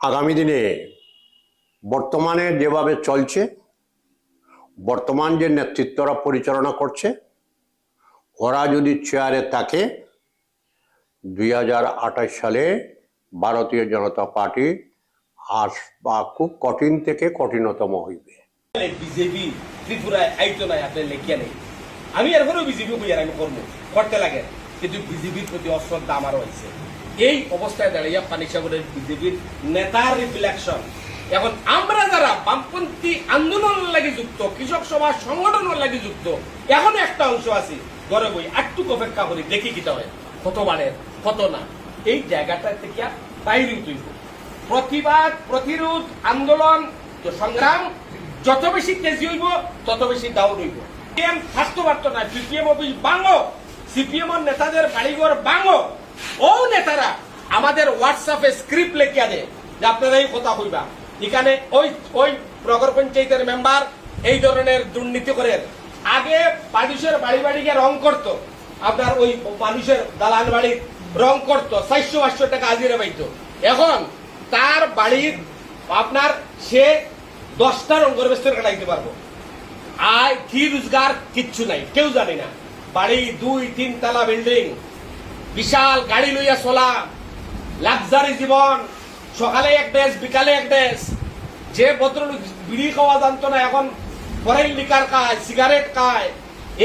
আগামী দিনে বর্তমানে যেভাবে চলছে, বর্তমান যে নেতৃত্বরা পরিচালনা করছে, ওরা যদি চেয়ারে থাকে, দুই হাজার আঠাশ সালে ভারতীয় জনতা পার্টি আস বা খুব কঠিন থেকে কঠিনতম হইবে। বিজেপি ত্রিপুরায় আইতো নাই, আপনার লেখিয়া নেই। আমি এরপরেও বিজেপি বইয়ার আমি করব করতে লাগে। কিন্তু বিজেপির প্রতি অশ্রদ্ধা আমারও হয়েছে এই অবস্থায় দাঁড়িয়ে পানিসাগরের বিজেপির নেতার রিফ্লেকশন। এখন আমরা যারা বামপন্থী আন্দোলন লাগে যুক্ত, কৃষক সভা সংগঠনের লাগি যুক্ত, এখন একটা অংশ আছি, ঘরে বই একটু অপেক্ষা করি, দেখি কিটা হয়। কত বাড়ের কত না। এই জায়গাটা থেকে বাইরে তুইব প্রতিবাদ, প্রতিরোধ, আন্দোলন সংগ্রাম, যত বেশি তেজি হইব, তত বেশি ডাউন হইব। সিপিএম থাকতে পারতো না সিপিএম অফিস ভাঙো সিপিএম নেতাদের বাড়িঘর ভাঙো। ও নেতারা, আমাদের হোয়াটসঅ্যাপে স্ক্রিপ্ট লেখিয়া দেয় যে আপনারা এই কথা কইবা। এখানে ওই ওই নগর পঞ্চায়েতের মেম্বার এই ধরনের দুর্নীতি করে। আগে মানুষের বাড়ি বাড়ি গিয়ে রং করতো, আপনার ওই মানুষের দালান বাড়ির রং করতো, চারশো, পাঁচশো টাকা হাজিরা পাইতো। এখন তার বাড়ির আপনার সে দশটা রঙের বেস্তর কাটাইতে পারব। আয় কি রোজগার কিচ্ছু নাই, কেউ জানে না। বাড়ি দুই, তিন তলা বিল্ডিং বিশাল গাড়ি লইয়া চলা, লাক্সারি জীবন। সকালে এক ড্রেস বিকালে এক ড্রেস যে ভদ্রলোক বিড়ি খাওয়া জানতো না, এখন ফরেন লিকার খায় সিগারেট খায়।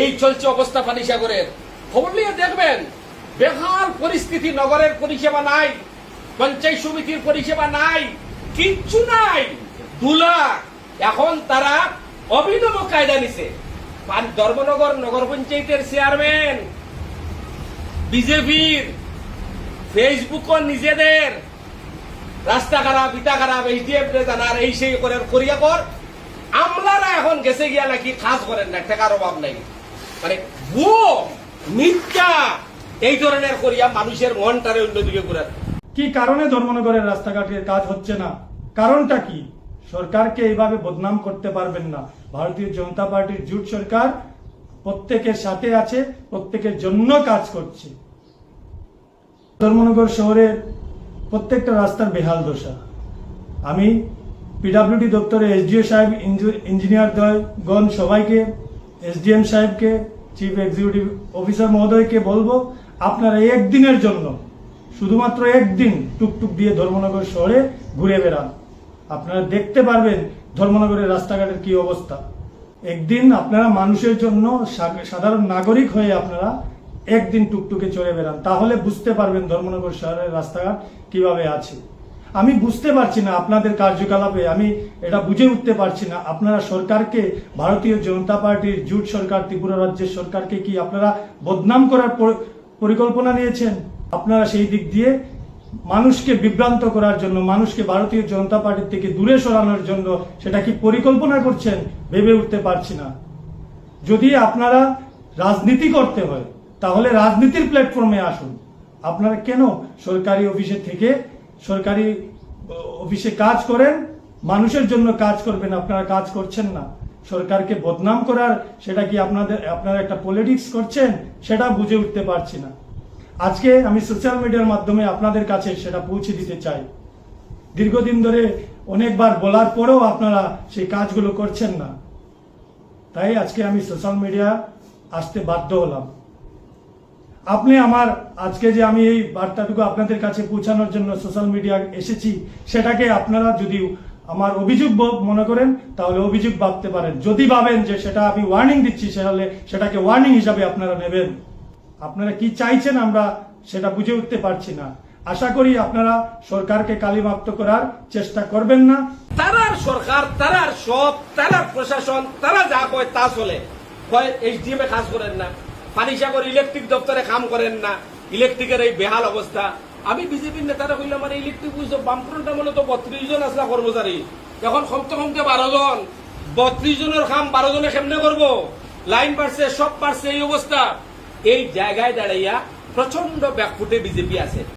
এই চলছে অবস্থা পানিসাগরের খবর নিয়ে দেখবেন, বেহাল পরিস্থিতি, নগরের পরিষেবা নাই, পঞ্চায়েত সমিতির পরিষেবা নাই, কিচ্ছু নাই। দুলা এখন তারা অভিনব কায়দা নিছে। ধর্মনগর নগর পঞ্চায়েতের চেয়ারম্যান বিজেপির ফেসবুক নিজেদের। রাস্তা খারাপ, ইটা খারাপ এইচডিএফ জানার, এই সেই করে করিয়া কর। আমলারা এখন গেছে গিয়া নাকি খাস করেন না টাকার অভাব নাই। মানে ভুয়ো, মিথ্যা, এই ধরনের করিয়া মানুষের মনটারে অন্যদিকে ঘুরে কি কারণে ধর্মনগরের রাস্তাঘাটের কাজ হচ্ছে না? কারণটা কি? সরকারকে এইভাবে বদনাম করতে পারবেন না। ভারতীয় জনতা পার্টির জুট সরকার প্রত্যেকের সাথে আছে, প্রত্যেকের জন্য কাজ করছে। ধর্মনগর শহরের প্রত্যেকটা রাস্তার বেহাল দশা। আমি পিডাব্লিউডি দপ্তরে এসডিও সাহেব, ইঞ্জু- ইঞ্জিনিয়ার গণ সবাইকে এসডিএম সাহেবকে চিফ এক্সিকিউটিভ অফিসার মহোদয়কে বলব, আপনারা একদিনের জন্য, শুধুমাত্র একদিন টুকটুক দিয়ে ধর্মনগর শহরে ঘুরে বেড়ান। আপনারা দেখতে পারবেন ধর্মনগরের রাস্তাঘাটের কি অবস্থা। একদিন আপনারা মানুষের জন্য সাধারণ নাগরিক হয়ে আপনারা একদিন টুকটুকে চড়ে বেড়ান। তাহলে বুঝতে পারবেন ধর্মনগর শহরের রাস্তাঘাট কীভাবে আছে। আমি বুঝতে পারছি না আপনাদের কার্যকলাপে, আমি এটা বুঝে উঠতে পারছি না। আপনারা সরকারকে, ভারতীয় জনতা পার্টির জুট সরকার, ত্রিপুরা রাজ্যের সরকারকে কি আপনারা বদনাম করার পর- পরিকল্পনা নিয়েছেন? আপনারা সেই দিক দিয়ে মানুষকে বিভ্রান্ত করার জন্য, মানুষকে ভারতীয় জনতা পার্টির থেকে দূরে সরানোর জন্য সেটা কি পরিকল্পনা করছেন? ভেবে উঠতে পারছি না। যদি আপনারা রাজনীতি করতে হয় তাহলে রাজনীতির প্ল্যাটফর্মে আসুন। আপনারা কেন সরকারি অফিসে থেকে সরকারি অফিসে কাজ করেন? মানুষের জন্য কাজ করবেন, আপনারা কাজ করছেন না। সরকারকে বদনাম করার সেটা কি আপনাদের, আপনারা একটা পলিটিক্স করছেন? সেটা বুঝে উঠতে পারছি না। আজকে আমি সোশ্যাল মিডিয়ার মাধ্যমে আপনাদের কাছে সেটা পৌঁছে দিতে চাই। দীর্ঘদিন ধরে অনেকবার বলার পরেও আপনারা সেই কাজগুলো করছেন না। তাই আজকে আমি সোশ্যাল মিডিয়া আসতে বাধ্য হলাম। আপনি আমার আজকে যে আমি এই বার্তাটুকু আপনাদের কাছে পৌঁছানোর জন্য সোশ্যাল মিডিয়া এসেছি, সেটাকে আপনারা যদি আমার অভিযোগ মনে করেন, তাহলে অভিযোগ ভাবতে পারেন। যদি ভাবেন যে সেটা আমি ওয়ার্নিং দিচ্ছি তাহলে সেটাকে ওয়ার্নিং হিসাবে আপনারা নেবেন। আপনারা কি চাইছেন আমরা সেটা বুঝে উঠতে পারছি না। আশা করি আপনারা সরকারকে কালিমাপ্ত করার চেষ্টা করবেন না। তারার সরকার, তারার সব, তারার প্রশাসন, তারা যা কয় তা চলে। কয় এইচডিএম এ কাজ করেন না। পানিসাগর ইলেকট্রিক দপ্তরে কাম করেন না। ইলেকট্রিকের এই বেহাল অবস্থা। আমি বিজেপির নেতারা কইলাম মানে ইলেকট্রিক বুঝছ বামফ্রন্ট মনে তো বত্রিশ জন আসলা কর্মচারী। এখন কমতে কমতে বারো জন। বত্রিশ জনের কাম বারো জনে কেমনে করব? লাইন পারছে, সব পারছে, এই অবস্থা। এই জায়গায় দাঁড়াইয়া প্রচণ্ড ব্যাকফুটে বিজেপি আছে।